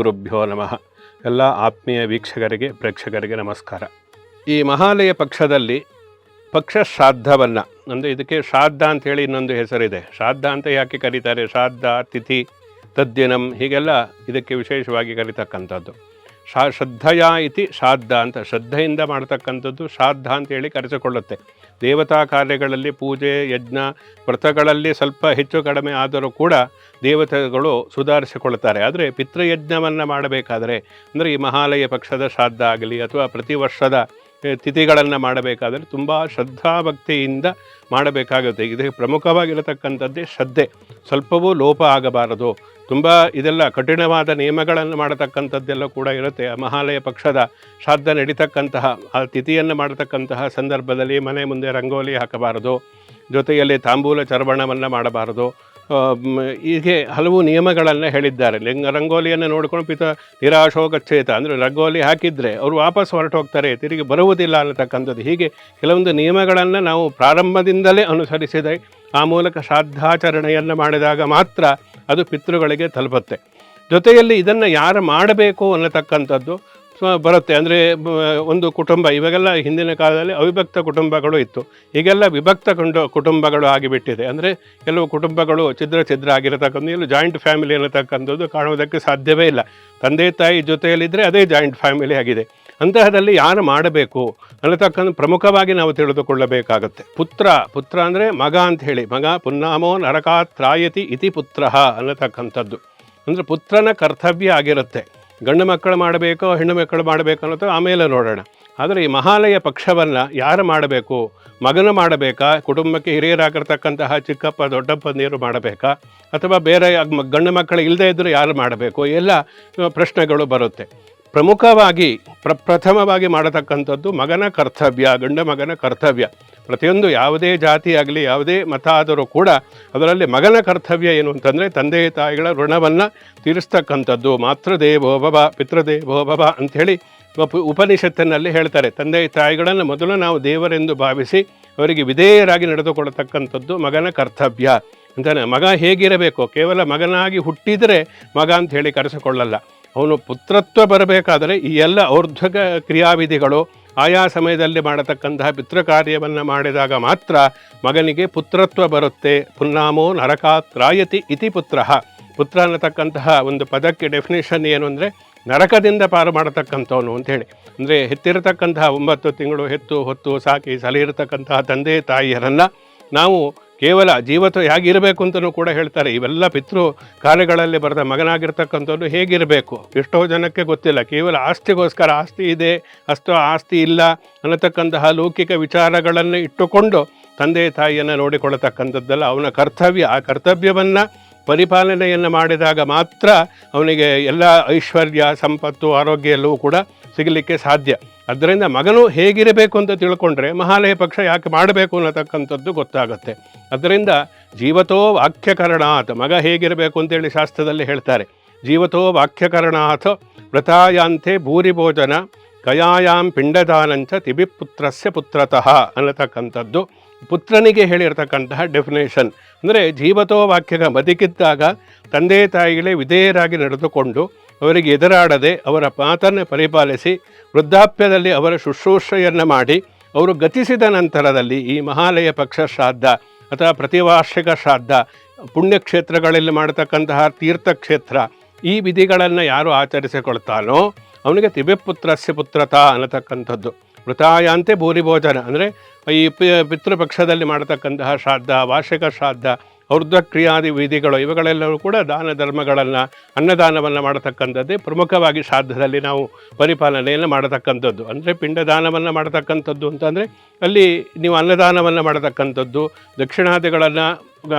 ಗುರುಭ್ಯೋ ನಮಃ. ಎಲ್ಲ ಆತ್ಮೀಯ ವೀಕ್ಷಕರಿಗೆ, ಪ್ರೇಕ್ಷಕರಿಗೆ ನಮಸ್ಕಾರ. ಈ ಮಹಾಲಯ ಪಕ್ಷದಲ್ಲಿ ಪಕ್ಷ ಶ್ರಾದ್ದವನ್ನು, ಅಂದರೆ ಇದಕ್ಕೆ ಶ್ರಾದ್ದ ಅಂತೇಳಿ ಇನ್ನೊಂದು ಹೆಸರಿದೆ. ಶ್ರಾದ್ದ ಅಂತ ಯಾಕೆ ಕರೀತಾರೆ? ಶ್ರಾದ್ದ, ತಿಥಿ, ತದ್ದಿನಂ, ಹೀಗೆಲ್ಲ ಇದಕ್ಕೆ ವಿಶೇಷವಾಗಿ ಕರೀತಕ್ಕಂಥದ್ದು. ಶ್ರದ್ಧಯ ಇತಿ ಶ್ರಾದ್ದ ಅಂತ, ಶ್ರದ್ಧೆಯಿಂದ ಮಾಡ್ತಕ್ಕಂಥದ್ದು ಶ್ರಾದ್ದ ಅಂತೇಳಿ ಕರೆಸಿಕೊಳ್ಳುತ್ತೆ. ದೇವತಾ ಕಾರ್ಯಗಳಲ್ಲಿ ಪೂಜೆ, ಯಜ್ಞ, ವ್ರತಗಳಲ್ಲಿ ಸ್ವಲ್ಪ ಹೆಚ್ಚು ಕಡಿಮೆ ಆದರೂ ಕೂಡ ದೇವತೆಗಳು ಸುಧಾರಿಸಿಕೊಳ್ತಾರೆ ಆದರೆ ಪಿತೃಯಜ್ಞವನ್ನು ಮಾಡಬೇಕಾದರೆ, ಅಂದರೆ ಈ ಮಹಾಲಯ ಪಕ್ಷದ ಶ್ರಾದ್ದ ಆಗಲಿ ಅಥವಾ ಪ್ರತಿ ವರ್ಷದ ತಿಥಿಗಳನ್ನು ಮಾಡಬೇಕಾದರೆ ತುಂಬ ಶ್ರದ್ಧಾಭಕ್ತಿಯಿಂದ ಮಾಡಬೇಕಾಗುತ್ತೆ. ಇದಕ್ಕೆ ಪ್ರಮುಖವಾಗಿರತಕ್ಕಂಥದ್ದೇ ಶ್ರದ್ಧೆ. ಸ್ವಲ್ಪವೂ ಲೋಪ ಆಗಬಾರದು. ತುಂಬ ಇದೆಲ್ಲ ಕಠಿಣವಾದ ನಿಯಮಗಳನ್ನು ಮಾಡತಕ್ಕಂಥದ್ದೆಲ್ಲ ಕೂಡ ಇರುತ್ತೆ. ಆ ಮಹಾಲಯ ಪಕ್ಷದ ಶ್ರಾದ್ದ ನಡೀತಕ್ಕಂತಹ, ಆ ತಿಥಿಯನ್ನು ಮಾಡತಕ್ಕಂತಹ ಸಂದರ್ಭದಲ್ಲಿ ಮನೆ ಮುಂದೆ ರಂಗೋಲಿ ಹಾಕಬಾರದು. ಜೊತೆಯಲ್ಲಿ ತಾಂಬೂಲ ಚರ್ವಣವನ್ನು ಮಾಡಬಾರದು. ಹೀಗೆ ಹಲವು ನಿಯಮಗಳನ್ನು ಹೇಳಿದ್ದಾರೆ. ಲಿಂಗ ರಂಗೋಲಿಯನ್ನು ನೋಡಿಕೊಂಡು ಪಿತ ನಿರಾಶೋಗಚ್ಛೇತ, ಅಂದರೆ ರಂಗೋಲಿ ಹಾಕಿದರೆ ಅವರು ವಾಪಸ್ ಹೊರಟು ಹೋಗ್ತಾರೆ ತಿರುಗಿ ಬರುವುದಿಲ್ಲ ಅನ್ನತಕ್ಕಂಥದ್ದು. ಹೀಗೆ ಕೆಲವೊಂದು ನಿಯಮಗಳನ್ನು ನಾವು ಪ್ರಾರಂಭದಿಂದಲೇ ಅನುಸರಿಸಿದೆ. ಆ ಮೂಲಕ ಶ್ರಾದ್ದಾಚರಣೆಯನ್ನು ಮಾಡಿದಾಗ ಮಾತ್ರ ಅದು ಪಿತೃಗಳಿಗೆ ತಲುಪುತ್ತೆ. ಜೊತೆಯಲ್ಲಿ ಇದನ್ನು ಯಾರು ಮಾಡಬೇಕು ಅನ್ನತಕ್ಕಂಥದ್ದು ಬರುತ್ತೆ. ಅಂದರೆ ಒಂದು ಕುಟುಂಬ, ಇವಾಗೆಲ್ಲ ಹಿಂದಿನ ಕಾಲದಲ್ಲಿ ಅವಿಭಕ್ತ ಕುಟುಂಬಗಳು ಇತ್ತು. ಈಗೆಲ್ಲ ವಿಭಕ್ತ ಕುಂಡು, ಕುಟುಂಬಗಳು ಆಗಿಬಿಟ್ಟಿದೆ. ಅಂದರೆ, ಕೆಲವು ಕುಟುಂಬಗಳು ಛಿದ್ರ ಛಿದ್ರ ಆಗಿರತಕ್ಕಂಥ ಇಲ್ಲಿ ಜಾಯಿಂಟ್ ಫ್ಯಾಮಿಲಿ ಅನ್ನತಕ್ಕಂಥದ್ದು ಕಾಣುವುದಕ್ಕೆ ಸಾಧ್ಯವೇ ಇಲ್ಲ. ತಂದೆ, ತಾಯಿ ಜೊತೆಯಲ್ಲಿದ್ದರೆ ಅದೇ ಜಾಯಿಂಟ್ ಫ್ಯಾಮಿಲಿ ಆಗಿದೆ. ಅಂತಹದಲ್ಲಿ ಯಾರು ಮಾಡಬೇಕು ಅನ್ನತಕ್ಕಂಥ ಪ್ರಮುಖವಾಗಿ ನಾವು ತಿಳಿದುಕೊಳ್ಳಬೇಕಾಗುತ್ತೆ. ಪುತ್ರ ಪುತ್ರ ಅಂದರೆ ಮಗ ಅಂತ ಹೇಳಿ. ಮಗ ಪುನ್ನಾಮೋ ನರಕಾತ್ರಾಯತಿ ಇತಿ ಪುತ್ರ ಅನ್ನತಕ್ಕಂಥದ್ದು. ಅಂದರೆ ಪುತ್ರನ ಕರ್ತವ್ಯ ಆಗಿರುತ್ತೆ. ಗಂಡು ಮಕ್ಕಳು ಮಾಡಬೇಕೋ, ಹೆಣ್ಣು ಮಕ್ಕಳು ಮಾಡಬೇಕು ಅನ್ನೋದು ಆಮೇಲೆ ನೋಡೋಣ. ಆದರೆ ಈ ಮಹಾಲಯ ಪಕ್ಷವನ್ನು ಯಾರು ಮಾಡಬೇಕು? ಮಗನು ಮಾಡಬೇಕಾ? ಕುಟುಂಬಕ್ಕೆ ಹಿರಿಯರಾಗಿರ್ತಕ್ಕಂತಹ ಚಿಕ್ಕಪ್ಪ, ದೊಡ್ಡಪ್ಪ ನೀರು ಮಾಡಬೇಕಾ? ಅಥವಾ ಬೇರೆ ಗಂಡು ಮಕ್ಕಳು ಇಲ್ಲದೇ ಇದ್ದರೂ ಯಾರು ಮಾಡಬೇಕು? ಎಲ್ಲ ಪ್ರಶ್ನೆಗಳು ಬರುತ್ತೆ. ಪ್ರಮುಖವಾಗಿ, ಪ್ರ, ಪ್ರಥಮವಾಗಿ ಮಾಡತಕ್ಕಂಥದ್ದು ಮಗನ ಕರ್ತವ್ಯ, ಗಂಡ ಮಗನ ಕರ್ತವ್ಯ. ಪ್ರತಿಯೊಂದು ಯಾವುದೇ ಜಾತಿ ಆಗಲಿ, ಯಾವುದೇ ಮತ ಆದರೂ ಕೂಡ ಅದರಲ್ಲಿ ಮಗನ ಕರ್ತವ್ಯ ಏನು ಅಂತಂದರೆ ತಂದೆ, ತಾಯಿಗಳ ಋಣವನ್ನು ತೀರಿಸ್ತಕ್ಕಂಥದ್ದು. ಮಾತೃದೇವೋ ಭವ, ಪಿತೃದೇವೋ ಭವ ಅಂಥೇಳಿ ಉಪ- ಉಪನಿಷತ್ತಿನಲ್ಲಿ ಹೇಳ್ತಾರೆ. ತಂದೆ, ತಾಯಿಗಳನ್ನು ಮೊದಲು ನಾವು ದೇವರೆಂದು ಭಾವಿಸಿ ಅವರಿಗೆ ವಿಧೇಯರಾಗಿ ನಡೆದುಕೊಳ್ಳತಕ್ಕಂಥದ್ದು ಮಗನ ಕರ್ತವ್ಯ. ಅಂತಾನೆ, ಮಗ ಹೇಗಿರಬೇಕು? ಕೇವಲ ಮಗನಾಗಿ ಹುಟ್ಟಿದರೆ ಮಗ ಅಂತ ಹೇಳಿ ಕರೆಸಿಕೊಳ್ಳಲ್ಲ. ಅವನು ಪುತ್ರತ್ವ ಬರಬೇಕಾದರೆ ಈ ಎಲ್ಲ ಔರ್ಧ್ವಕ ಕ್ರಿಯಾವಿಧಿಗಳು ಆಯಾ ಸಮಯದಲ್ಲಿ ಮಾಡತಕ್ಕಂತಹ ಪಿತೃ ಕಾರ್ಯವನ್ನು ಮಾಡಿದಾಗ ಮಾತ್ರ ಮಗನಿಗೆ ಪುತ್ರತ್ವ ಬರುತ್ತೆ. ಪುನ್ನಾಮೋ ನರಕಾತ್ರಾಯತಿ ಇತಿ ಪುತ್ರ. ಪುತ್ರ ಅನ್ನತಕ್ಕಂತಹ ಒಂದು ಪದಕ್ಕೆ ಡೆಫಿನೇಷನ್ ಏನು ಅಂದರೆ ನರಕದಿಂದ ಪಾರು ಮಾಡತಕ್ಕಂಥವನು ಅಂಥೇಳಿ ಅಂದರೆ ಹೆತ್ತಿರತಕ್ಕಂತಹ ಒಂಬತ್ತು ತಿಂಗಳು ಹೆತ್ತು ಹೊತ್ತು ಸಾಕಿ ಸಲಿರತಕ್ಕಂತಹ ತಂದೆ ತಾಯಿಯರನ್ನು ನಾವು ಕೇವಲ ಜೀವತ್ವ ಹೇಗಿರಬೇಕು ಅಂತಲೂ ಕೂಡ ಹೇಳ್ತಾರೆ. ಇವೆಲ್ಲ ಪಿತೃ ಕಾರ್ಯಗಳಲ್ಲಿ ಬರೆದ ಮಗನಾಗಿರ್ತಕ್ಕಂಥದ್ದು ಹೇಗಿರಬೇಕು? ಎಷ್ಟೋ ಜನಕ್ಕೆ ಗೊತ್ತಿಲ್ಲ. ಕೇವಲ ಆಸ್ತಿಗೋಸ್ಕರ ಆಸ್ತಿ ಇದೆ, ಅಷ್ಟು ಆಸ್ತಿ ಇಲ್ಲ ಅನ್ನತಕ್ಕಂತಹ ಲೌಕಿಕ ವಿಚಾರಗಳನ್ನು ಇಟ್ಟುಕೊಂಡು ತಂದೆ ತಾಯಿಯನ್ನು ನೋಡಿಕೊಳ್ಳತಕ್ಕಂಥದ್ದಲ್ಲ. ಅವನ ಕರ್ತವ್ಯ, ಆ ಕರ್ತವ್ಯವನ್ನು ಪರಿಪಾಲನೆಯನ್ನು ಮಾಡಿದಾಗ ಮಾತ್ರ ಅವನಿಗೆ ಎಲ್ಲ ಐಶ್ವರ್ಯ, ಸಂಪತ್ತು, ಆರೋಗ್ಯ ಎಲ್ಲವೂ ಕೂಡ ಸಿಗಲಿಕ್ಕೆ ಸಾಧ್ಯ. ಅದರಿಂದ ಮಗನು ಹೇಗಿರಬೇಕು ಅಂತ ತಿಳ್ಕೊಂಡ್ರೆ ಮಹಾಲಯ ಪಕ್ಷ ಯಾಕೆ ಮಾಡಬೇಕು ಅನ್ನತಕ್ಕಂಥದ್ದು ಗೊತ್ತಾಗುತ್ತೆ. ಅದರಿಂದ ಜೀವತೋ ವಾಕ್ಯಕರಣಾತ್, ಮಗ ಹೇಗಿರಬೇಕು ಅಂತೇಳಿ ಶಾಸ್ತ್ರದಲ್ಲಿ ಹೇಳ್ತಾರೆ. ಜೀವತೋ ವಾಕ್ಯಕರಣಾತ್, ವ್ರತಾಯಾಂತೆ ಭೂರಿ ಭೋಜನ ಕಯಾಯಾಂ ಪಿಂಡದಾನಂಚ ತಿಬಿಪುತ್ರಸ್ಯ ಪುತ್ರತಃ ಅನ್ನತಕ್ಕಂಥದ್ದು ಪುತ್ರನಿಗೆ ಹೇಳಿರ್ತಕ್ಕಂತಹ ಡೆಫಿನೇಷನ್ ಅಂದರೆ ಜೀವತೋ ವಾಕ್ಯಗ ಬದುಕಿದ್ದಾಗ ತಂದೆ ತಾಯಿಗಳೇ ವಿಧೇಯರಾಗಿ ನಡೆದುಕೊಂಡು ಅವರಿಗೆ ಎದುರಾಡದೆ ಅವರ ಮಾತನ್ನು ಪರಿಪಾಲಿಸಿ ವೃದ್ಧಾಪ್ಯದಲ್ಲಿ ಅವರ ಶುಶ್ರೂಷೆಯನ್ನು ಮಾಡಿ ಅವರು ಗತಿಸಿದ ನಂತರದಲ್ಲಿ ಈ ಮಹಾಲಯ ಪಕ್ಷ ಶ್ರಾದ್ದ ಅಥವಾ ಪ್ರತಿವಾರ್ಷಿಕ ಶ್ರಾದ್ದ, ಪುಣ್ಯಕ್ಷೇತ್ರಗಳಲ್ಲಿ ಮಾಡತಕ್ಕಂತಹ ತೀರ್ಥಕ್ಷೇತ್ರ ಈ ವಿಧಿಗಳನ್ನು ಯಾರು ಆಚರಿಸಿಕೊಳ್ತಾನೋ ಅವನಿಗೆ ತಿಬಿಪುತ್ರಸ್ಯ ಪುತ್ರತ ಅನ್ನತಕ್ಕಂಥದ್ದು. ಮೃತಾಯಾಂತೆ ಭೂರಿ ಭೋಜನ ಅಂದರೆ ಈ ಪಿತೃಪಕ್ಷದಲ್ಲಿ ಮಾಡತಕ್ಕಂತಹ ಶ್ರಾದ್ದ, ವಾರ್ಷಿಕ ಶ್ರಾದ್ದ ಔರ್ಧ್ವಕ್ರಿಯಾದಿ ವಿಧಿಗಳು ಇವುಗಳೆಲ್ಲವೂ ಕೂಡ ದಾನ ಧರ್ಮಗಳನ್ನು, ಅನ್ನದಾನವನ್ನು ಮಾಡತಕ್ಕಂಥದ್ದೇ. ಪ್ರಮುಖವಾಗಿ ಶ್ರಾದ್ದದಲ್ಲಿ ನಾವು ಪರಿಪಾಲನೆಯನ್ನು ಮಾಡತಕ್ಕಂಥದ್ದು. ಅಂದರೆ ಪಿಂಡದಾನವನ್ನು ಮಾಡತಕ್ಕಂಥದ್ದು ಅಂತಂದರೆ ಅಲ್ಲಿ ನೀವು ಅನ್ನದಾನವನ್ನು ಮಾಡತಕ್ಕಂಥದ್ದು, ದಕ್ಷಿಣಾದಿಗಳನ್ನು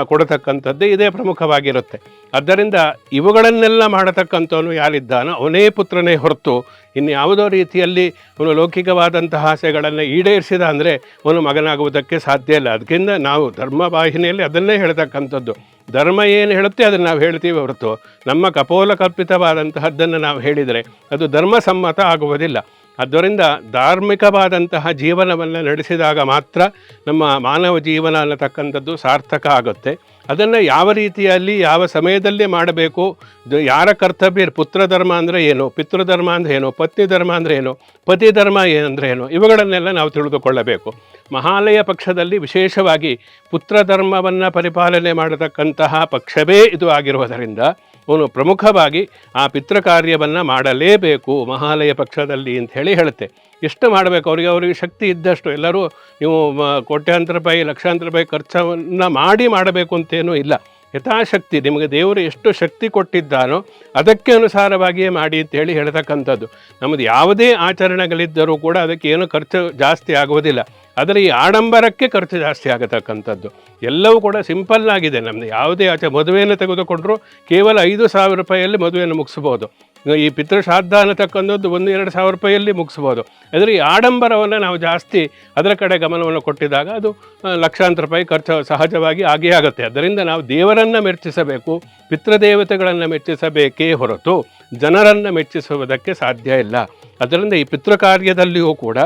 ಕೊಡತಕ್ಕಂಥದ್ದೇ ಇದೇ ಪ್ರಮುಖವಾಗಿರುತ್ತೆ. ಆದ್ದರಿಂದ ಇವುಗಳನ್ನೆಲ್ಲ ಮಾಡತಕ್ಕಂಥವನು ಯಾರಿದ್ದಾನೋ ಅವನೇ ಪುತ್ರನೇ ಹೊರತು ಇನ್ಯಾವುದೋ ರೀತಿಯಲ್ಲಿ ಅವನು ಲೌಕಿಕವಾದಂತಹ ಆಸೆಗಳನ್ನು ಈಡೇರಿಸಿದ ಅಂದರೆ ಅವನು ಮಗನಾಗುವುದಕ್ಕೆ ಸಾಧ್ಯ ಇಲ್ಲ. ಅದಕ್ಕಿಂತ ನಾವು ಧರ್ಮ ವಾಹಿನಿಯಲ್ಲಿ ಅದನ್ನೇ ಹೇಳ್ತಕ್ಕಂಥದ್ದು. ಧರ್ಮ ಏನು ಹೇಳುತ್ತೆ ಅದನ್ನು ನಾವು ಹೇಳ್ತೀವಿ ಹೊರತು ನಮ್ಮ ಕಪೋಲ ಕಲ್ಪಿತವಾದಂತಹದ್ದನ್ನು ನಾವು ಹೇಳಿದರೆ ಅದು ಧರ್ಮಸಮ್ಮತ ಆಗುವುದಿಲ್ಲ. ಆದ್ದರಿಂದ ಧಾರ್ಮಿಕವಾದಂತಹ ಜೀವನವನ್ನು ನಡೆಸಿದಾಗ ಮಾತ್ರ ನಮ್ಮ ಮಾನವ ಜೀವನ ಅನ್ನತಕ್ಕಂಥದ್ದು ಸಾರ್ಥಕ ಆಗುತ್ತೆ. ಅದನ್ನು ಯಾವ ರೀತಿಯಲ್ಲಿ, ಯಾವ ಸಮಯದಲ್ಲಿ ಮಾಡಬೇಕು ಯಾರ ಕರ್ತವ್ಯ ಪುತ್ರ ಧರ್ಮ ಅಂದರೆ ಏನು, ಪಿತೃಧರ್ಮ ಅಂದರೆ ಏನು ಪತ್ನಿ ಧರ್ಮ ಅಂದರೆ ಏನು ಪತಿ ಧರ್ಮ ಏನಂದರೆ ಏನು, ಇವುಗಳನ್ನೆಲ್ಲ ನಾವು ತಿಳಿದುಕೊಳ್ಳಬೇಕು. ಮಹಾಲಯ ಪಕ್ಷದಲ್ಲಿ ವಿಶೇಷವಾಗಿ ಪುತ್ರ ಧರ್ಮವನ್ನು ಪರಿಪಾಲನೆ ಮಾಡತಕ್ಕಂತಹ ಪಕ್ಷವೇ ಇದು ಆಗಿರುವುದರಿಂದ ಅವನು ಪ್ರಮುಖವಾಗಿ ಆ ಪಿತೃ ಕಾರ್ಯವನ್ನು ಮಾಡಲೇಬೇಕು, ಮಹಾಲಯ ಪಕ್ಷದಲ್ಲಿ ಅಂತ ಹೇಳಿ ಹೇಳುತ್ತೆ. ಎಷ್ಟು ಮಾಡಬೇಕು? ಅವರಿಗೆ ಅವರಿಗೆ ಶಕ್ತಿ ಇದ್ದಷ್ಟು ಎಲ್ಲರೂ ನೀವು ಕೋಟ್ಯಾಂತರ ರೂಪಾಯಿ, ಲಕ್ಷಾಂತರ ರೂಪಾಯಿ ಖರ್ಚನ್ನು ಮಾಡಿ ಮಾಡಬೇಕು ಅಂತೇನೂ ಇಲ್ಲ. ಯಥಾಶಕ್ತಿ, ನಿಮಗೆ ದೇವರು ಎಷ್ಟು ಶಕ್ತಿ ಕೊಟ್ಟಿದ್ದಾನೋ ಅದಕ್ಕೆ ಅನುಸಾರವಾಗಿಯೇ ಮಾಡಿ ಅಂತ ಹೇಳಿ ಹೇಳ್ತಕ್ಕಂಥದ್ದು. ನಮ್ಮದು ಯಾವುದೇ ಆಚರಣೆಗಳಿದ್ದರೂ ಕೂಡ ಅದಕ್ಕೆ ಏನು ಖರ್ಚು ಜಾಸ್ತಿ ಆಗುವುದಿಲ್ಲ. ಆದರೆ ಈ ಆಡಂಬರಕ್ಕೆ ಖರ್ಚು ಜಾಸ್ತಿ ಆಗತಕ್ಕಂಥದ್ದು. ಎಲ್ಲವೂ ಕೂಡ ಸಿಂಪಲ್ ಆಗಿದೆ. ನಮ್ಮದು ಯಾವುದೇ ಆಚೆ ಮದುವೆಯನ್ನು ತೆಗೆದುಕೊಂಡ್ರೂ ಕೇವಲ ಐದು ಸಾವಿರ ರೂಪಾಯಿಯಲ್ಲಿ ಮದುವೆಯನ್ನು ಮುಗಿಸ್ಬೋದು. ಈ ಪಿತೃಶ್ರಾದ್ದ ಅನ್ನತಕ್ಕಂಥದ್ದು ಒಂದು ಎರಡು ಸಾವಿರ ರೂಪಾಯಿಯಲ್ಲಿ ಮುಗಿಸ್ಬೋದು. ಆದರೆ ಈ ಆಡಂಬರವನ್ನು ನಾವು ಜಾಸ್ತಿ ಅದರ ಕಡೆ ಗಮನವನ್ನು ಕೊಟ್ಟಿದಾಗ ಅದು ಲಕ್ಷಾಂತರ ರೂಪಾಯಿ ಖರ್ಚು ಸಹಜವಾಗಿ ಆಗೇ ಆಗುತ್ತೆ. ಅದರಿಂದ ನಾವು ದೇವರನ್ನು ಮೆಚ್ಚಿಸಬೇಕು, ಪಿತೃದೇವತೆಗಳನ್ನು ಮೆಚ್ಚಿಸಬೇಕೇ ಹೊರತು ಜನರನ್ನು ಮೆಚ್ಚಿಸುವುದಕ್ಕೆ ಸಾಧ್ಯ ಇಲ್ಲ. ಅದರಿಂದ ಈ ಪಿತೃ ಕಾರ್ಯದಲ್ಲಿಯೂ ಕೂಡ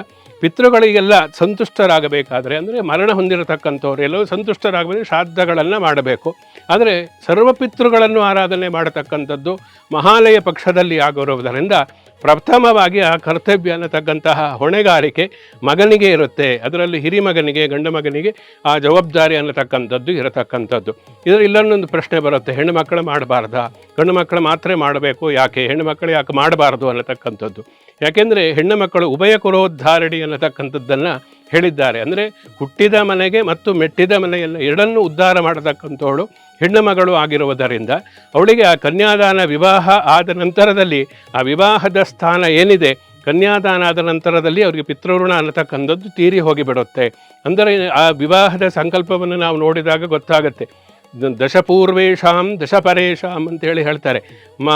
ಪಿತೃಗಳಿಗೆಲ್ಲ ಸಂತುಷ್ಟರಾಗಬೇಕಾದರೆ, ಅಂದರೆ ಮರಣ ಹೊಂದಿರತಕ್ಕಂಥವ್ರು ಎಲ್ಲವೂ ಸಂತುಷ್ಟರಾಗಬೇಕು ಶ್ರಾದ್ದಗಳನ್ನು ಮಾಡಬೇಕು. ಆದರೆ ಸರ್ವ ಪಿತೃಗಳನ್ನು ಆರಾಧನೆ ಮಾಡತಕ್ಕಂಥದ್ದು ಮಹಾಲಯ ಪಕ್ಷದಲ್ಲಿ ಆಗಿರುವುದರಿಂದ ಪ್ರಥಮವಾಗಿ ಆ ಕರ್ತವ್ಯ ಅನ್ನತಕ್ಕಂತಹ ಹೊಣೆಗಾರಿಕೆ ಮಗನಿಗೆ ಇರುತ್ತೆ. ಅದರಲ್ಲಿ ಹಿರಿಮಗನಿಗೆ ಗಂಡು ಮಗನಿಗೆ ಆ ಜವಾಬ್ದಾರಿ ಅನ್ನತಕ್ಕಂಥದ್ದು ಇರತಕ್ಕಂಥದ್ದು. ಇದರ ಇಲ್ಲೊಂದೊಂದು ಪ್ರಶ್ನೆ ಬರುತ್ತೆ, ಹೆಣ್ಣು ಮಕ್ಕಳು ಮಾಡಬಾರ್ದ? ಗಂಡು ಮಕ್ಕಳು ಮಾತ್ರ ಮಾಡಬೇಕು ಯಾಕೆ? ಹೆಣ್ಣು ಮಕ್ಕಳು ಯಾಕೆ ಮಾಡಬಾರ್ದು ಅನ್ನತಕ್ಕಂಥದ್ದು. ಯಾಕೆಂದರೆ ಹೆಣ್ಣು ಮಕ್ಕಳು ಉಭಯ ಕುರೋದ್ಧಾರಣಿ ಅನ್ನತಕ್ಕಂಥದ್ದನ್ನು ಹೇಳಿದ್ದಾರೆ. ಅಂದರೆ ಹುಟ್ಟಿದ ಮನೆಗೆ ಮತ್ತು ಮೆಟ್ಟಿದ ಮನೆಯನ್ನು ಎರಡನ್ನೂ ಉದ್ಧಾರ ಮಾಡತಕ್ಕಂಥವಳು ಹೆಣ್ಣು ಮಗಳು ಆಗಿರುವುದರಿಂದ ಅವಳಿಗೆ ಆ ಕನ್ಯಾದಾನ ವಿವಾಹ ಆದ ನಂತರದಲ್ಲಿ ಆ ವಿವಾಹದ ಸ್ಥಾನ ಏನಿದೆ? ಕನ್ಯಾದಾನ ಆದ ನಂತರದಲ್ಲಿ ಅವರಿಗೆ ಪಿತೃಋಣ ಅನ್ನತಕ್ಕಂಥದ್ದು ತೀರಿ ಹೋಗಿಬಿಡುತ್ತೆ. ಅಂದರೆ ಆ ವಿವಾಹದ ಸಂಕಲ್ಪವನ್ನು ನಾವು ನೋಡಿದಾಗ ಗೊತ್ತಾಗುತ್ತೆ. ದಶಪೂರ್ವೇಶಾಂ ದಶಪರೇಶಾಂ ಅಂತೇಳಿ ಹೇಳ್ತಾರೆ. ಮ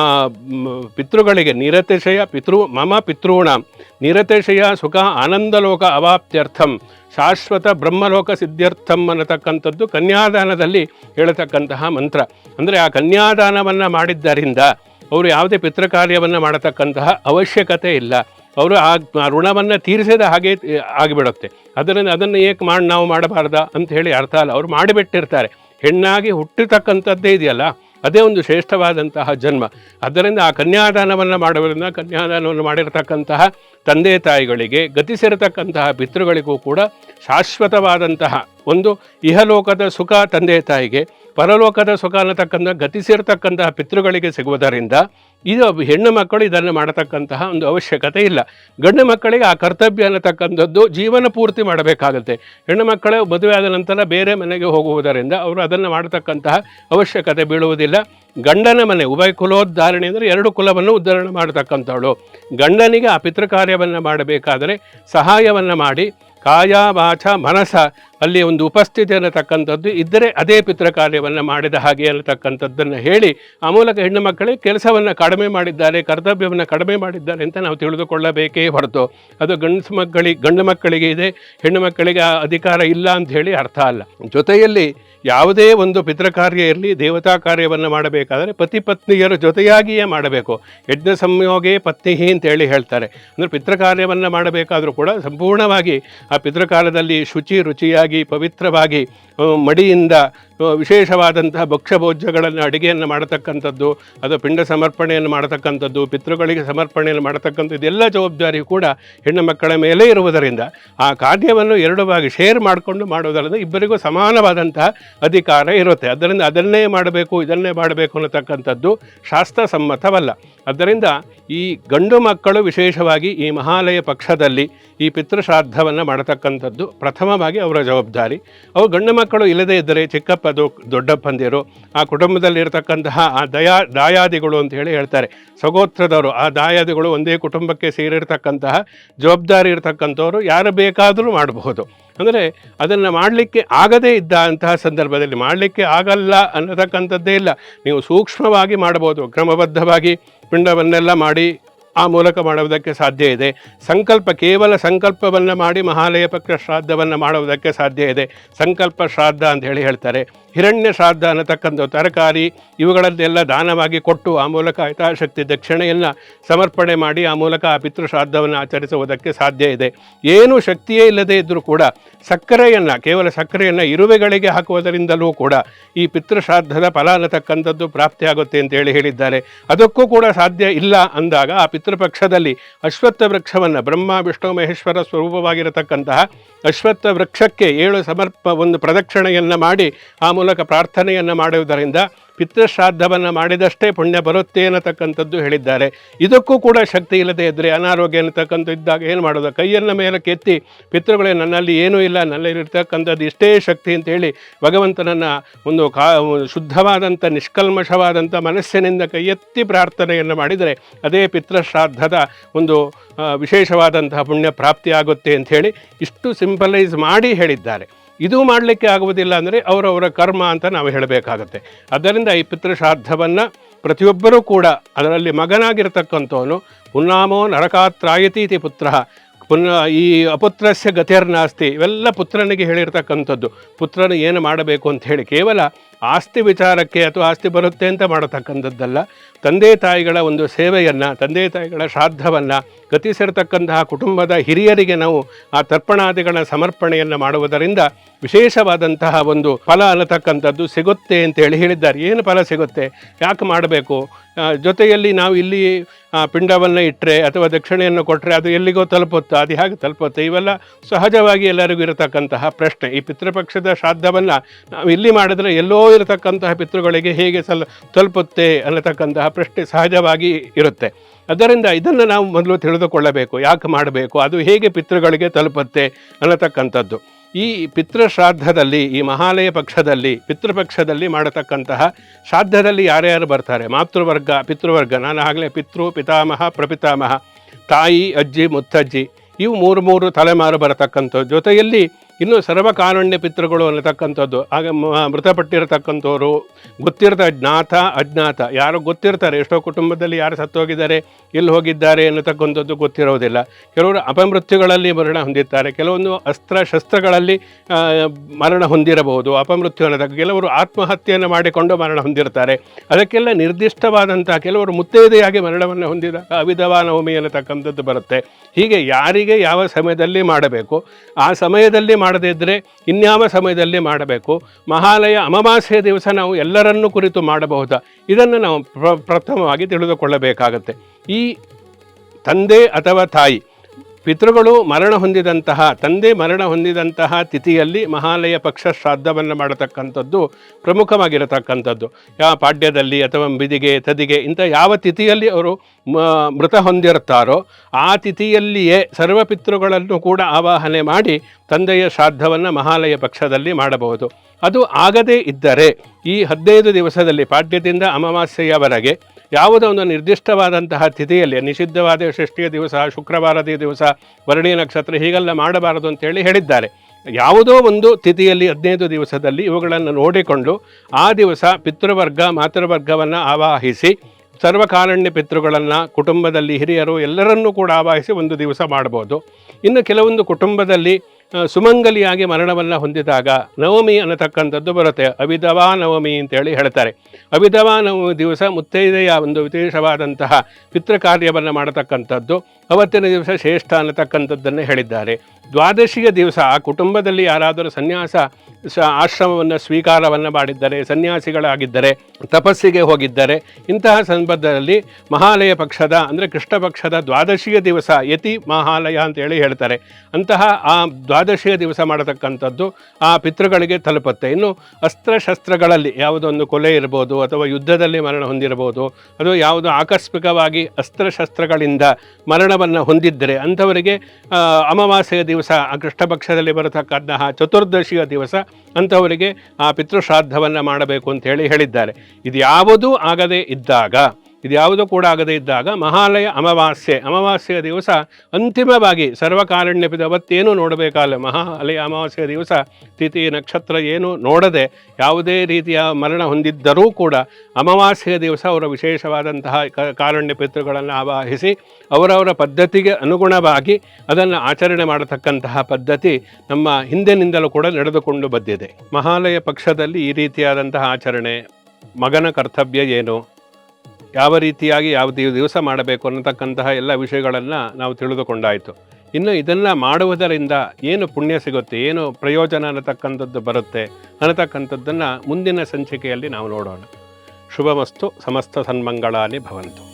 ಪಿತೃಗಳಿಗೆ ನಿರತಿಶಯ ಪಿತೃ, ಮಮ ಪಿತೃಣಾಂ. ನಿರತಿಶಯ ಸುಖ ಆನಂದಲೋಕ ಅವಾಪ್ತ್ಯರ್ಥಂ. ಶಾಶ್ವತ ಬ್ರಹ್ಮಲೋಕ ಸಿದ್ಧ್ಯರ್ಥಂ ಅನ್ನತಕ್ಕಂಥದ್ದು ಕನ್ಯಾದಾನದಲ್ಲಿ ಹೇಳತಕ್ಕಂತಹ ಮಂತ್ರ. ಅಂದರೆ ಆ ಕನ್ಯಾದಾನವನ್ನು ಮಾಡಿದ್ದರಿಂದ ಅವರು ಯಾವುದೇ ಪಿತೃಕಾರ್ಯವನ್ನು ಮಾಡತಕ್ಕಂತಹ ಅವಶ್ಯಕತೆ ಇಲ್ಲ. ಅವರು ಆ ಋಣವನ್ನು ತೀರಿಸಿದ ಹಾಗೆ ಆಗಿಬಿಡುತ್ತೆ. ಅದರಿಂದ ಅದನ್ನು ಏಕೆ ಮಾಡಿ, ನಾವು ಮಾಡಬಾರ್ದ ಅಂತ ಹೇಳಿ ಅರ್ಥ ಅಲ್ಲ. ಅವರು ಮಾಡಿಬಿಟ್ಟಿರ್ತಾರೆ. ಹೆಣ್ಣಾಗಿ ಹುಟ್ಟಿರ್ತಕ್ಕಂಥದ್ದೇ ಇದೆಯಲ್ಲ, ಅದೇ ಒಂದು ಶ್ರೇಷ್ಠವಾದಂತಹ ಜನ್ಮ. ಅದರಿಂದ ಆ ಕನ್ಯಾದಾನವನ್ನು ಮಾಡೋದರಿಂದ ಕನ್ಯಾದಾನವನ್ನು ಮಾಡಿರತಕ್ಕಂತಹ ತಂದೆ ತಾಯಿಗಳಿಗೆ, ಗತಿಸಿರತಕ್ಕಂತಹ ಪಿತೃಗಳಿಗೂ ಕೂಡ ಶಾಶ್ವತವಾದಂತಹ ಒಂದು ಇಹಲೋಕದ ಸುಖ ತಂದೆ ತಾಯಿಗೆ, ಪರಲೋಕದ ಸುಖ ಅನ್ನತಕ್ಕಂಥ ಗತಿಸಿರತಕ್ಕಂತಹ ಪಿತೃಗಳಿಗೆ ಸಿಗುವುದರಿಂದ ಇದು ಹೆಣ್ಣು ಮಕ್ಕಳು ಇದನ್ನು ಮಾಡತಕ್ಕಂತಹ ಒಂದು ಅವಶ್ಯಕತೆ ಇಲ್ಲ. ಗಂಡು ಮಕ್ಕಳಿಗೆ ಆ ಕರ್ತವ್ಯ ಅನ್ನತಕ್ಕಂಥದ್ದು ಜೀವನ ಪೂರ್ತಿ ಮಾಡಬೇಕಾಗುತ್ತೆ. ಹೆಣ್ಣು ಮಕ್ಕಳು ಮದುವೆ ಆದ ನಂತರ ಬೇರೆ ಮನೆಗೆ ಹೋಗುವುದರಿಂದ ಅವರು ಅದನ್ನು ಮಾಡತಕ್ಕಂತಹ ಅವಶ್ಯಕತೆ ಬೀಳುವುದಿಲ್ಲ. ಗಂಡನ ಮನೆ, ಉಭಯ ಕುಲೋದ್ಧಾರಣೆ ಅಂದರೆ ಎರಡು ಕುಲವನ್ನು ಉದ್ಧಾರಣೆ ಮಾಡತಕ್ಕಂಥವಳು. ಗಂಡನಿಗೆ ಆ ಪಿತೃ ಕಾರ್ಯವನ್ನು ಮಾಡಬೇಕಾದರೆ ಸಹಾಯವನ್ನು ಮಾಡಿ, ಕಾಯ ವಾಚ ಮನಸ ಅಲ್ಲಿ ಒಂದು ಉಪಸ್ಥಿತಿ ಅನ್ನತಕ್ಕಂಥದ್ದು ಇದ್ದರೆ ಅದೇ ಪಿತೃ ಕಾರ್ಯವನ್ನು ಮಾಡಿದ ಹಾಗೆ ಅನ್ನತಕ್ಕಂಥದ್ದನ್ನು ಹೇಳಿ, ಆ ಮೂಲಕ ಹೆಣ್ಣು ಮಕ್ಕಳಿಗೆ ಕೆಲಸವನ್ನು ಕಡಿಮೆ ಮಾಡಿದ್ದಾರೆ, ಕರ್ತವ್ಯವನ್ನು ಕಡಿಮೆ ಮಾಡಿದ್ದಾರೆ ಅಂತ ನಾವು ತಿಳಿದುಕೊಳ್ಳಬೇಕೇ ಹೊರತು. ಅದು ಗಂಡು ಮಕ್ಕಳಿಗೆ ಗಂಡು ಮಕ್ಕಳಿಗೆ ಇದೆ, ಹೆಣ್ಣು ಮಕ್ಕಳಿಗೆ ಆ ಅಧಿಕಾರ ಇಲ್ಲ ಅಂತ ಹೇಳಿ ಅರ್ಥ ಅಲ್ಲ. ಜೊತೆಯಲ್ಲಿ ಯಾವುದೇ ಒಂದು ಪಿತೃ ಕಾರ್ಯ ಇರಲಿ, ದೇವತಾ ಕಾರ್ಯವನ್ನು ಮಾಡಬೇಕಾದರೆ ಪತಿ ಪತ್ನಿಯರ ಜೊತೆಯಾಗಿಯೇ ಮಾಡಬೇಕು. ಯಜ್ಞ ಸಂಯೋಗೇ ಪತ್ನಿ ಅಂತ ಹೇಳಿ ಹೇಳ್ತಾರೆ. ಅಂದರೆ ಪಿತೃಕಾರ್ಯವನ್ನು ಮಾಡಬೇಕಾದರೂ ಕೂಡ ಸಂಪೂರ್ಣವಾಗಿ ಆ ಪಿತೃಕಾಲದಲ್ಲಿ ಶುಚಿ, ರುಚಿಯಾಗಿ, ಪವಿತ್ರವಾಗಿ ಮಡಿಯಿಂದ ವಿಶೇಷವಾದಂತಹ ಭಕ್ಷ್ಯಭೋಜ್ಯಗಳನ್ನು ಅಡುಗೆಯನ್ನು ಮಾಡತಕ್ಕಂಥದ್ದು, ಅದು ಪಿಂಡ ಸಮರ್ಪಣೆಯನ್ನು ಮಾಡತಕ್ಕಂಥದ್ದು, ಪಿತೃಗಳಿಗೆ ಸಮರ್ಪಣೆಯನ್ನು ಮಾಡತಕ್ಕಂಥದ್ದು, ಇದೆಲ್ಲ ಜವಾಬ್ದಾರಿ ಕೂಡ ಹೆಣ್ಣು ಮಕ್ಕಳ ಮೇಲೆ ಇರುವುದರಿಂದ ಆ ಕಾರ್ಯವನ್ನು ಎರಡು ಭಾಗ ಶೇರ್ ಮಾಡಿಕೊಂಡು ಮಾಡೋದರಿಂದ ಇಬ್ಬರಿಗೂ ಸಮಾನವಾದಂತಹ ಅಧಿಕಾರ ಇರುತ್ತೆ. ಅದರಿಂದ ಅದನ್ನೇ ಮಾಡಬೇಕು, ಇದನ್ನೇ ಮಾಡಬೇಕು ಅನ್ನತಕ್ಕಂಥದ್ದು ಶಾಸ್ತ್ರಸಮ್ಮತವಲ್ಲ. ಆದ್ದರಿಂದ ಈ ಗಂಡು ಮಕ್ಕಳು ವಿಶೇಷವಾಗಿ ಈ ಮಹಾಲಯ ಪಕ್ಷದಲ್ಲಿ ಈ ಪಿತೃಶ್ರಾದ್ದವನ್ನು ಮಾಡತಕ್ಕಂಥದ್ದು ಪ್ರಥಮವಾಗಿ ಅವರ ಜವಾಬ್ದಾರಿ. ಅವು ಗಂಡು ಮಕ್ಕಳು ಇಲ್ಲದೇ ಇದ್ದರೆ ಚಿಕ್ಕಪ್ಪದು, ದೊಡ್ಡಪ್ಪಂದಿರು, ಆ ಕುಟುಂಬದಲ್ಲಿರತಕ್ಕಂತಹ ಆ ದಯಾ, ದಾಯಾದಿಗಳು ಅಂತ ಹೇಳಿ ಹೇಳ್ತಾರೆ. ಸಗೋತ್ರದವರು, ಆ ದಾಯಾದಿಗಳು ಒಂದೇ ಕುಟುಂಬಕ್ಕೆ ಸೇರಿರ್ತಕ್ಕಂತಹ ಜವಾಬ್ದಾರಿ ಇರತಕ್ಕಂಥವ್ರು ಯಾರು ಬೇಕಾದರೂ ಮಾಡಬಹುದು. ಅಂದರೆ ಅದನ್ನು ಮಾಡಲಿಕ್ಕೆ ಆಗದೇ ಇದ್ದ ಅಂತಹ ಸಂದರ್ಭದಲ್ಲಿ ಮಾಡಲಿಕ್ಕೆ ಆಗಲ್ಲ ಅನ್ನತಕ್ಕಂಥದ್ದೇ ಇಲ್ಲ. ನೀವು ಸೂಕ್ಷ್ಮವಾಗಿ ಮಾಡಬಹುದು, ಕ್ರಮಬದ್ಧವಾಗಿ ಪಿಂಡವನ್ನೆಲ್ಲ ಮಾಡಿ ಆ ಮೂಲಕ ಮಾಡುವುದಕ್ಕೆ ಸಾಧ್ಯ ಇದೆ. ಸಂಕಲ್ಪ ಕೇವಲ ಸಂಕಲ್ಪವನ್ನು ಮಾಡಿ ಮಹಾಲಯ ಪಕ್ಷ ಶ್ರಾದ್ದವನ್ನು ಮಾಡುವುದಕ್ಕೆ ಸಾಧ್ಯ ಇದೆ. ಸಂಕಲ್ಪ ಶ್ರಾದ್ದ ಅಂತ ಹೇಳಿ ಹೇಳ್ತಾರೆ. ಹಿರಣ್ಯ ಶ್ರಾದ್ದ ಅನ್ನತಕ್ಕಂಥ ತರಕಾರಿ ಇವುಗಳನ್ನೆಲ್ಲ ದಾನವಾಗಿ ಕೊಟ್ಟು ಆ ಮೂಲಕ ಯಥಾಶಕ್ತಿ ದಕ್ಷಿಣೆಯನ್ನು ಸಮರ್ಪಣೆ ಮಾಡಿ ಆ ಮೂಲಕ ಆ ಪಿತೃ ಶ್ರಾದ್ದವನ್ನು ಆಚರಿಸುವುದಕ್ಕೆ ಸಾಧ್ಯ ಇದೆ. ಏನು ಶಕ್ತಿಯೇ ಇಲ್ಲದೇ ಇದ್ದರೂ ಕೂಡ ಸಕ್ಕರೆಯನ್ನು, ಕೇವಲ ಸಕ್ಕರೆಯನ್ನು ಇರುವೆಗಳಿಗೆ ಹಾಕುವುದರಿಂದಲೂ ಕೂಡ ಈ ಪಿತೃಶ್ರಾದ್ದದ ಫಲ ಅನ್ನತಕ್ಕಂಥದ್ದು ಪ್ರಾಪ್ತಿಯಾಗುತ್ತೆ ಅಂತೇಳಿ ಹೇಳಿದ್ದಾರೆ. ಅದಕ್ಕೂ ಕೂಡ ಸಾಧ್ಯ ಇಲ್ಲ ಅಂದಾಗ ಆ ಪಿತೃಪಕ್ಷದಲ್ಲಿ ಅಶ್ವತ್ಥ ವೃಕ್ಷವನ್ನು, ಬ್ರಹ್ಮ, ವಿಷ್ಣು, ಮಹೇಶ್ವರ ಸ್ವರೂಪವಾಗಿರತಕ್ಕಂತಹ ಅಶ್ವತ್ಥ ವೃಕ್ಷಕ್ಕೆ ಏಳು ಸಮರ್ಪ ಒಂದು ಪ್ರದಕ್ಷಿಣೆಯನ್ನು ಮಾಡಿ ಆ ಮೂಲಕ ಪ್ರಾರ್ಥನೆಯನ್ನು ಮಾಡುವುದರಿಂದ ಪಿತೃಶ್ರಾದ್ದವನ್ನು ಮಾಡಿದಷ್ಟೇ ಪುಣ್ಯ ಬರುತ್ತೆ ಅನ್ನತಕ್ಕಂಥದ್ದು ಹೇಳಿದ್ದಾರೆ. ಇದಕ್ಕೂ ಕೂಡ ಶಕ್ತಿ ಇಲ್ಲದೆ ಇದ್ದರೆ ಅನಾರೋಗ್ಯ ಅನ್ನತಕ್ಕಂಥ ಇದ್ದಾಗ ಏನು ಮಾಡೋದು? ಕೈಯನ್ನು ಮೇಲೆ ಕೆತ್ತಿ ಪಿತೃಗಳೇ ನನ್ನಲ್ಲಿ ಏನೂ ಇಲ್ಲ ನನ್ನಲ್ಲಿರ್ತಕ್ಕಂಥದ್ದು ಇಷ್ಟೇ ಶಕ್ತಿ ಅಂತೇಳಿ ಭಗವಂತನನ್ನು ಒಂದು ಕಾ ಶುದ್ಧವಾದಂಥ ನಿಷ್ಕಲ್ಮಷವಾದಂಥ ಮನಸ್ಸಿನಿಂದ ಕೈ ಎತ್ತಿ ಪ್ರಾರ್ಥನೆಯನ್ನು ಮಾಡಿದರೆ ಅದೇ ಪಿತೃಶ್ರಾದ್ದದ ಒಂದು ವಿಶೇಷವಾದಂತಹ ಪುಣ್ಯ ಪ್ರಾಪ್ತಿಯಾಗುತ್ತೆ ಅಂಥೇಳಿ ಇಷ್ಟು ಸಿಂಪಲೈಸ್ ಮಾಡಿ ಹೇಳಿದ್ದಾರೆ. ಇದು ಮಾಡಲಿಕ್ಕೆ ಆಗುವುದಿಲ್ಲ ಅಂದರೆ ಅವರವರ ಕರ್ಮ ಅಂತ ನಾವು ಹೇಳಬೇಕಾಗತ್ತೆ. ಅದರಿಂದ ಈ ಪಿತೃಶ್ರಾದ್ದವನ್ನು ಪ್ರತಿಯೊಬ್ಬರೂ ಕೂಡ ಅದರಲ್ಲಿ ಮಗನಾಗಿರ್ತಕ್ಕಂಥವನು ಪುನ್ನಾಮೋ ನರಕಾತ್ರಾಯತೀತಿ ಪುತ್ರ ಪುನಃ ಈ ಅಪುತ್ರಸ್ಯ ಗತಿರ್ನಾಸ್ತಿ, ಇವೆಲ್ಲ ಪುತ್ರನಿಗೆ ಹೇಳಿರ್ತಕ್ಕಂಥದ್ದು. ಪುತ್ರನ ಏನು ಮಾಡಬೇಕು ಅಂತ ಹೇಳಿ ಕೇವಲ ಆಸ್ತಿ ವಿಚಾರಕ್ಕೆ ಅಥವಾ ಆಸ್ತಿ ಬರುತ್ತೆ ಅಂತ ಮಾಡತಕ್ಕಂಥದ್ದಲ್ಲ, ತಂದೆ ತಾಯಿಗಳ ಒಂದು ಸೇವೆಯನ್ನು, ತಂದೆ ತಾಯಿಗಳ ಶ್ರಾದ್ದವನ್ನು ಗತಿಸಿರತಕ್ಕಂತಹ ಕುಟುಂಬದ ಹಿರಿಯರಿಗೆ ನಾವು ಆ ತರ್ಪಣಾದಿಗಳ ಸಮರ್ಪಣೆಯನ್ನು ಮಾಡುವುದರಿಂದ ವಿಶೇಷವಾದಂತಹ ಒಂದು ಫಲ ಅನ್ನತಕ್ಕಂಥದ್ದು ಸಿಗುತ್ತೆ ಅಂತೇಳಿ ಹೇಳಿದ್ದಾರೆ. ಏನು ಫಲ ಸಿಗುತ್ತೆ? ಯಾಕೆ ಮಾಡಬೇಕು? ಜೊತೆಯಲ್ಲಿ ನಾವು ಇಲ್ಲಿ ಪಿಂಡವನ್ನು ಇಟ್ಟರೆ ಅಥವಾ ದಕ್ಷಿಣೆಯನ್ನು ಕೊಟ್ಟರೆ ಅದು ಎಲ್ಲಿಗೋ ತಲುಪುತ್ತೋ, ಅದು ಹೇಗೆ ತಲುಪುತ್ತೆ, ಇವೆಲ್ಲ ಸಹಜವಾಗಿ ಎಲ್ಲರಿಗೂ ಇರತಕ್ಕಂತಹ ಪ್ರಶ್ನೆ. ಈ ಪಿತೃಪಕ್ಷದ ಶ್ರಾದ್ದವನ್ನು ನಾವು ಇಲ್ಲಿ ಮಾಡಿದ್ರೆ ಎಲ್ಲೋ ಇರತಕ್ಕಂತಹ ಪಿತೃಗಳಿಗೆ ಹೇಗೆ ಸಲ್, ತಲುಪುತ್ತೆ ಅನ್ನತಕ್ಕಂತಹ ಪ್ರಶ್ನೆ ಸಹಜವಾಗಿ ಇರುತ್ತೆ. ಅದರಿಂದ ಇದನ್ನು ನಾವು ಮೊದಲು ತಿಳಿದುಕೊಳ್ಳಬೇಕು, ಯಾಕೆ ಮಾಡಬೇಕು, ಅದು ಹೇಗೆ ಪಿತೃಗಳಿಗೆ ತಲುಪುತ್ತೆ ಅನ್ನತಕ್ಕಂಥದ್ದು. ಈ ಪಿತೃಶ್ರಾದ್ದದಲ್ಲಿ ಈ ಮಹಾಲಯ ಪಕ್ಷದಲ್ಲಿ ಪಿತೃಪಕ್ಷದಲ್ಲಿ ಮಾಡತಕ್ಕಂತಹ ಶ್ರಾದ್ದದಲ್ಲಿ ಯಾರ್ಯಾರು ಬರ್ತಾರೆ? ಮಾತೃವರ್ಗ, ಪಿತೃವರ್ಗ, ನಾನು ಆಗಲೇ ಪಿತೃ, ಪಿತಾಮಹ, ಪ್ರಪಿತಾಮಹ, ತಾಯಿ, ಅಜ್ಜಿ, ಮುತ್ತಜ್ಜಿ, ಇವು ಮೂರು ಮೂರು ತಲೆಮಾರು ಬರತಕ್ಕಂಥದ್ದು. ಜೊತೆಯಲ್ಲಿ ಇನ್ನು ಸರ್ವಕಾರುಣ್ಯ ಪಿತೃಗಳು ಅನ್ನತಕ್ಕಂಥದ್ದು. ಆಗ ಮೃತಪಟ್ಟಿರತಕ್ಕಂಥವ್ರು, ಗೊತ್ತಿರ್ತ ಜ್ಞಾತ, ಅಜ್ಞಾತ, ಯಾರು ಗೊತ್ತಿರ್ತಾರೆ, ಎಷ್ಟೋ ಕುಟುಂಬದಲ್ಲಿ ಯಾರು ಸತ್ತೋಗಿದ್ದಾರೆ, ಎಲ್ಲಿ ಹೋಗಿದ್ದಾರೆ ಅನ್ನತಕ್ಕಂಥದ್ದು ಗೊತ್ತಿರೋದಿಲ್ಲ. ಕೆಲವರು ಅಪಮೃತ್ಯುಗಳಲ್ಲಿ ಮರಣ ಹೊಂದಿದ್ದಾರೆ ಕೆಲವೊಂದು ಅಸ್ತ್ರ ಶಸ್ತ್ರಗಳಲ್ಲಿ ಮರಣ ಹೊಂದಿರಬಹುದು, ಅಪಮೃತ್ಯು ಅನ್ನತಕ್ಕ, ಕೆಲವರು ಆತ್ಮಹತ್ಯೆಯನ್ನು ಮಾಡಿಕೊಂಡು ಮರಣ ಹೊಂದಿರ್ತಾರೆ. ಅದಕ್ಕೆಲ್ಲ ನಿರ್ದಿಷ್ಟವಾದಂಥ ಕೆಲವರು ಮುತ್ತೈದೆಯಾಗಿ ಮರಣವನ್ನು ಹೊಂದಿದ ಅವಿಧವಾ ನವಮಿ ಅನ್ನತಕ್ಕಂಥದ್ದು ಬರುತ್ತೆ. ಹೀಗೆ ಯಾರಿಗೆ ಯಾವ ಸಮಯದಲ್ಲಿ ಮಾಡಬೇಕು, ಆ ಸಮಯದಲ್ಲಿ ಮಾಡದೇ ಇದ್ದರೆ ಇನ್ಯಾವ ಸಮಯದಲ್ಲಿ ಮಾಡಬೇಕು? ಮಹಾಲಯ ಅಮಾವಾಸ್ಯೆ ದಿವಸ ನಾವು ಎಲ್ಲರನ್ನೂ ಕುರಿತು ಮಾಡಬಹುದಾ? ಇದನ್ನು ನಾವು ಪ್ರ, ಪ್ರಥಮವಾಗಿ ತಿಳಿದುಕೊಳ್ಳಬೇಕಾಗತ್ತೆ. ಈ ತಂದೆ ಅಥವಾ ತಾಯಿ ಪಿತೃಗಳು ಮರಣ ಹೊಂದಿದಂತಹ, ತಂದೆ ಮರಣ ಹೊಂದಿದಂತಹ ತಿಥಿಯಲ್ಲಿ ಮಹಾಲಯ ಪಕ್ಷ ಶ್ರಾದ್ದವನ್ನು ಮಾಡತಕ್ಕಂಥದ್ದು ಪ್ರಮುಖವಾಗಿರತಕ್ಕಂಥದ್ದು. ಯಾವ ಪಾಡ್ಯದಲ್ಲಿ ಅಥವಾ ಬಿದಿಗೆ ತದಿಗೆ ಇಂಥ ಯಾವ ತಿಥಿಯಲ್ಲಿ ಅವರು ಮೃತ ಹೊಂದಿರ್ತಾರೋ ಆ ತಿಥಿಯಲ್ಲಿಯೇ ಸರ್ವ ಪಿತೃಗಳನ್ನು ಕೂಡ ಆವಾಹನೆ ಮಾಡಿ ತಂದೆಯ ಶ್ರಾದ್ದವನ್ನು ಮಹಾಲಯ ಪಕ್ಷದಲ್ಲಿ ಮಾಡಬಹುದು. ಅದು ಆಗದೇ ಇದ್ದರೆ ಈ ಹದಿನೈದು ದಿವಸದಲ್ಲಿ ಪಾಡ್ಯದಿಂದ ಅಮಾವಾಸ್ಯೆಯವರೆಗೆ ಯಾವುದೋ ಒಂದು ನಿರ್ದಿಷ್ಟವಾದಂತಹ ತಿಥಿಯಲ್ಲಿ, ನಿಷಿದ್ಧವಾದ ಷಷ್ಠಿಯ ದಿವಸ, ಶುಕ್ರವಾರದ ದಿವಸ, ವರ್ಣೀಯ ನಕ್ಷತ್ರ ಹೀಗೆಲ್ಲ ಮಾಡಬಾರದು ಅಂತೇಳಿ ಹೇಳಿದ್ದಾರೆ. ಯಾವುದೋ ಒಂದು ತಿಥಿಯಲ್ಲಿ ಹದಿನೈದು ದಿವಸದಲ್ಲಿ ಇವುಗಳನ್ನು ನೋಡಿಕೊಂಡು ಆ ದಿವಸ ಪಿತೃವರ್ಗ, ಮಾತೃವರ್ಗವನ್ನು ಆವಾಹಿಸಿ, ಸರ್ವಕಾರಣ್ಯ ಪಿತೃಗಳನ್ನು, ಕುಟುಂಬದಲ್ಲಿ ಹಿರಿಯರು ಎಲ್ಲರನ್ನೂ ಕೂಡ ಆವಾಹಿಸಿ ಒಂದು ದಿವಸ ಮಾಡ್ಬೋದು. ಇನ್ನು ಕೆಲವೊಂದು ಕುಟುಂಬದಲ್ಲಿ ಸುಮಂಗಲಿಯಾಗಿ ಮರಣವನ್ನು ಹೊಂದಿದಾಗ ನವಮಿ ಅನ್ನತಕ್ಕಂಥದ್ದು ಬರುತ್ತೆ. ಅವಿಧವಾ ನವಮಿ ಅಂತೇಳಿ ಹೇಳ್ತಾರೆ. ಅವಿಧವಾ ನವಮಿ ದಿವಸ ಮುತ್ತೈದೆಯ ಒಂದು ವಿಶೇಷವಾದಂತಹ ಪಿತೃ ಕಾರ್ಯವನ್ನು ಮಾಡತಕ್ಕಂಥದ್ದು. ಅವತ್ತಿನ ದಿವಸ ಶ್ರೇಷ್ಠ ಅನ್ನತಕ್ಕಂಥದ್ದನ್ನು ಹೇಳಿದ್ದಾರೆ. ದ್ವಾದಶಿಯ ದಿವಸ ಆ ಕುಟುಂಬದಲ್ಲಿ ಯಾರಾದರೂ ಸನ್ಯಾಸ ಸ ಆಶ್ರಮವನ್ನು ಸ್ವೀಕಾರವನ್ನು ಮಾಡಿದ್ದರೆ, ಸನ್ಯಾಸಿಗಳಾಗಿದ್ದರೆ, ತಪಸ್ಸಿಗೆ ಹೋಗಿದ್ದರೆ, ಇಂತಹ ಸಂದರ್ಭದಲ್ಲಿ ಮಹಾಲಯ ಪಕ್ಷದ, ಅಂದರೆ ಕೃಷ್ಣ ಪಕ್ಷದ ದ್ವಾದಶಿಯ ದಿವಸ ಯತಿ ಮಹಾಲಯ ಅಂತೇಳಿ ಹೇಳ್ತಾರೆ. ಅಂತಹ ಆ ದ್ವಾದಶಿಯ ದಿವಸ ಮಾಡತಕ್ಕಂಥದ್ದು ಆ ಪಿತೃಗಳಿಗೆ ತಲುಪುತ್ತೆ. ಇನ್ನು ಅಸ್ತ್ರಶಸ್ತ್ರಗಳಲ್ಲಿ ಯಾವುದೊಂದು ಕೊಲೆ ಇರ್ಬೋದು, ಅಥವಾ ಯುದ್ಧದಲ್ಲಿ ಮರಣ ಹೊಂದಿರಬಹುದು, ಅಥವಾ ಯಾವುದು ಆಕಸ್ಮಿಕವಾಗಿ ಅಸ್ತ್ರಶಸ್ತ್ರಗಳಿಂದ ಮರಣವನ್ನು ಹೊಂದಿದ್ದರೆ, ಅಂಥವರಿಗೆ ಅಮಾವಾಸ್ಯೆಯ ದಿವಸ, ಆ ಕೃಷ್ಣ ಪಕ್ಷದಲ್ಲಿ ಬರತಕ್ಕಂತಹ ಚತುರ್ದಶಿಯ ದಿವಸ ಅಂಥವರಿಗೆ ಆ ಪಿತೃಶ್ರಾದ್ದವನ್ನು ಮಾಡಬೇಕು ಅಂತ ಹೇಳಿ ಹೇಳಿದ್ದಾರೆ. ಇದು ಯಾವುದೂ ಆಗದೇ ಇದ್ದಾಗ ಇದ್ಯಾವುದೂ ಕೂಡ ಆಗದೇ ಇದ್ದಾಗ ಮಹಾಲಯ ಅಮಾವಾಸ್ಯೆ. ಅಮಾವಾಸ್ಯೆಯ ದಿವಸ ಅಂತಿಮವಾಗಿ ಸರ್ವಕಾರಣ್ಯಪಿದ ಅವತ್ತೇನು ನೋಡಬೇಕಾಗಲ್ಲ ಮಹಾಲಯ ಅಮಾವಾಸ್ಯೆಯ ದಿವಸ ತಿಥಿ, ನಕ್ಷತ್ರ ಏನು ನೋಡದೆ ಯಾವುದೇ ರೀತಿಯ ಮರಣ ಹೊಂದಿದ್ದರೂ ಕೂಡ ಅಮಾವಾಸ್ಯೆಯ ದಿವಸ ಅವರ ವಿಶೇಷವಾದಂತಹ ಕಾರಣ್ಯ ಪಿತೃಗಳನ್ನು ಆವಾಹಿಸಿ ಅವರವರ ಪದ್ಧತಿಗೆ ಅನುಗುಣವಾಗಿ ಅದನ್ನು ಆಚರಣೆ ಮಾಡತಕ್ಕಂತಹ ಪದ್ಧತಿ ನಮ್ಮ ಹಿಂದಿನಿಂದಲೂ ಕೂಡ ನಡೆದುಕೊಂಡು ಬಂದಿದೆ. ಮಹಾಲಯ ಪಕ್ಷದಲ್ಲಿ ಈ ರೀತಿಯಾದಂತಹ ಆಚರಣೆ ಮಗನ ಕರ್ತವ್ಯ ಏನು? ಯಾವ ರೀತಿಯಾಗಿ ಯಾವ ದಿವಸ ಮಾಡಬೇಕು ಅನ್ನತಕ್ಕಂತಹ ಎಲ್ಲ ವಿಷಯಗಳನ್ನು ನಾವು ತಿಳಿದುಕೊಂಡಾಯಿತು. ಇನ್ನು ಇದನ್ನು ಮಾಡುವುದರಿಂದ ಏನು ಪುಣ್ಯ ಸಿಗುತ್ತೆ, ಏನು ಪ್ರಯೋಜನ ಅನ್ನತಕ್ಕಂಥದ್ದು ಬರುತ್ತೆ ಅನ್ನತಕ್ಕಂಥದ್ದನ್ನು ಮುಂದಿನ ಸಂಚಿಕೆಯಲ್ಲಿ ನಾವು ನೋಡೋಣ. ಶುಭಮಸ್ತು, ಸಮಸ್ತ ಸನ್ಮಂಗಳಾನಿ ಭವಂತು.